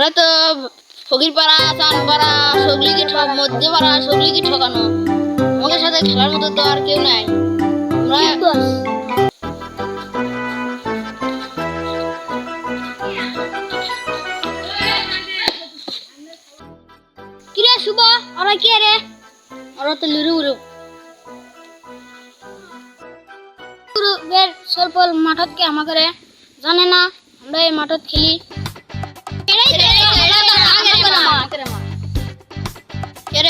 আমরা তো ফকির পাড়া চান পাড়া সগলিকে মধ্যে পাড়া সগলিকে ঠকানো। আমাদের সাথে খেলার মতো তো আর কেউ নাই। আমরা কিরে শুভ ওরা কে রে? ওরা তো লুরু উরু বের আমাকে জানে না আমরা এই মাঠত খেলি।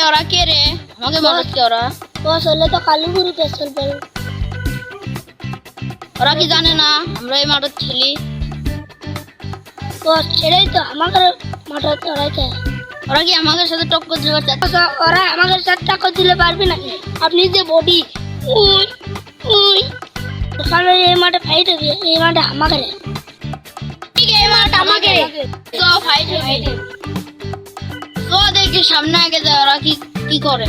ওরা কে রে? আমাকে কে ওরা? বস হলে তো কালু গুরু পেছল পড়ে ওরা কি জানে না? আমরা এই মাঠত খেলি। বস ছেড়েই তো আমাদের মাঠে চড়াইতে ওরা কি আমাদের সাথে টক্কর দিতে চাচ্ছে ওরা আমাদের সাথে টাকা দিলে পারবে না আপনি যে বডি উই উই। ওখানে এই মাঠে ফাইট হবে এই মাঠে আমাকে এই মাঠ আমাকে তো ফাইট হবে। তো দেখি, সামনে আগে যায় ওরা কি কি করে?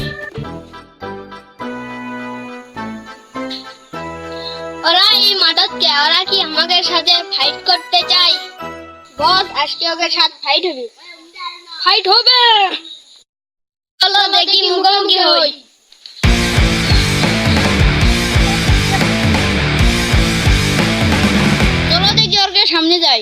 ওরা এই মাঠত ওরা কি আমাদের সাথে ফাইট করতে চায়? বস, আজকে ওদের সাথে ফাইট হবে। ফাইট হবে! চলো দেখি মুখোমুখি হই চলো দেখি ওরকে সামনে যাই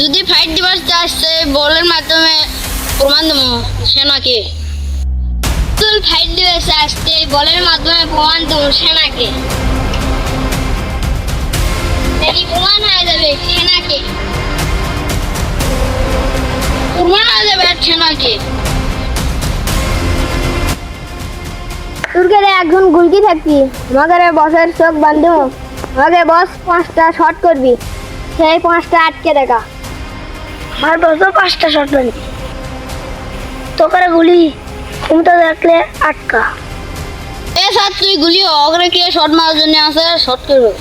যদি ফাইট দিবার চাস বলের মাধ্যমে প্রমাণ দেবো সেনাকে। ফাইট দিবে চাস বলের মাধ্যমে প্রমাণ দেবো সেনাকে। প্রমাণ হয়ে যাবে সেনাকে? প্রমাণ হয়ে যাবে সেনাকে। তোরকে একজন গুলকি থাকবি আমাদের বসের চোখ বান্ধব আমাকে বস পাঁচটা শট করবি, সেই পাঁচটা আটকে দেখা। আমার বসও পাঁচটা শট মারবি তোকে গুলি ক্ষমতা দেখলে আটকা। এ স্যার তুই গুলি অগ্রে কে শট মারার জন্য আছে? শট করবে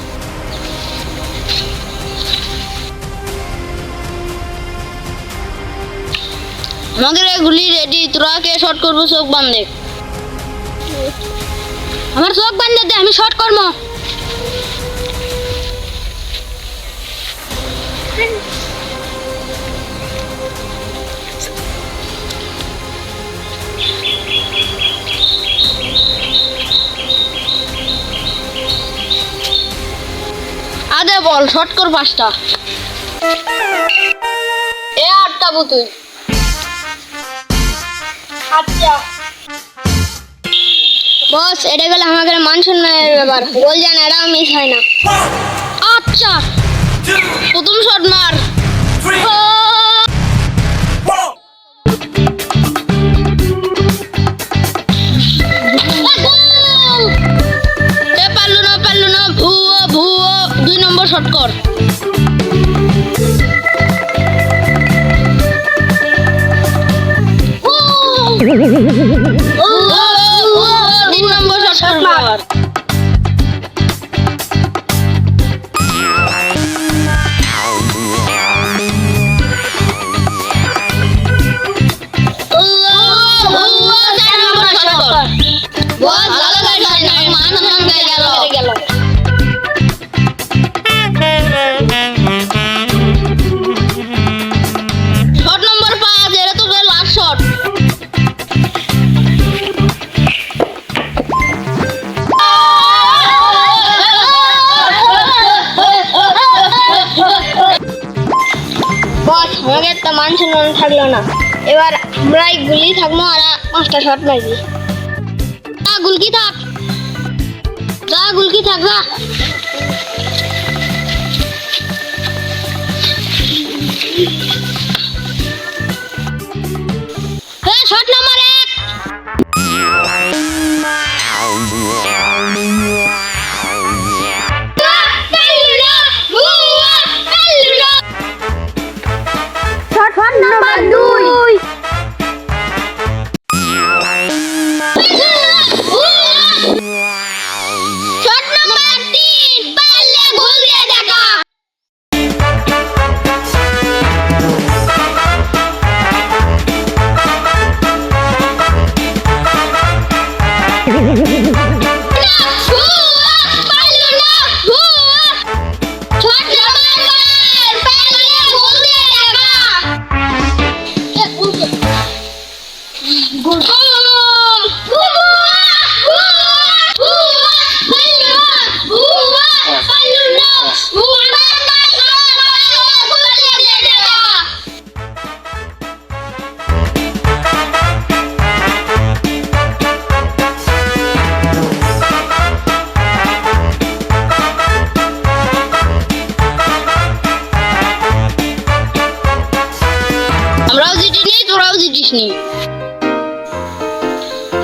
আমাদের গুলি, রেডি। তোরা কে শট করব? চোখ বান্ধে আমার চোখ বান্ধে দে আমি শট করব। আদে বল, শর্ট কর পাঁচটা। এ আটটা বুতুই আচ্ছা। বস, এটা গেলে আমাদের মান সম্মানের ব্যাপার। গোল জান এটা মিস হয় না। আচ্ছা। প্রথম শর্ট মার। দুই কর! ও! মান সম্মান থাকল না। এবার আমরাই গুলি থাকব আর পাঁচটা শট মারবি গুলকি থাক। যা গুলকি থাক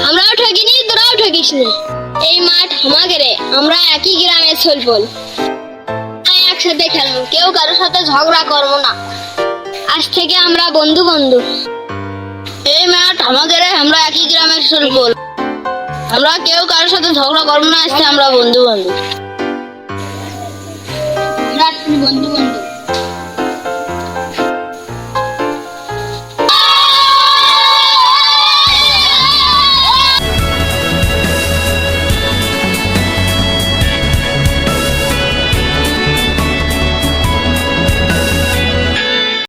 আমরাও ঠকিনি তোরাও এই মাঠ আমরা একই একসাথে কেউ কারোর সাথে ঝগড়া করব না। আজ থেকে আমরা বন্ধু বন্ধু এই মাঠ আমাকে রে, আমরা একই গ্রামের আমরা কেউ কারোর সাথে ঝগড়া করব না আজকে আমরা বন্ধু বন্ধু বন্ধু বন্ধু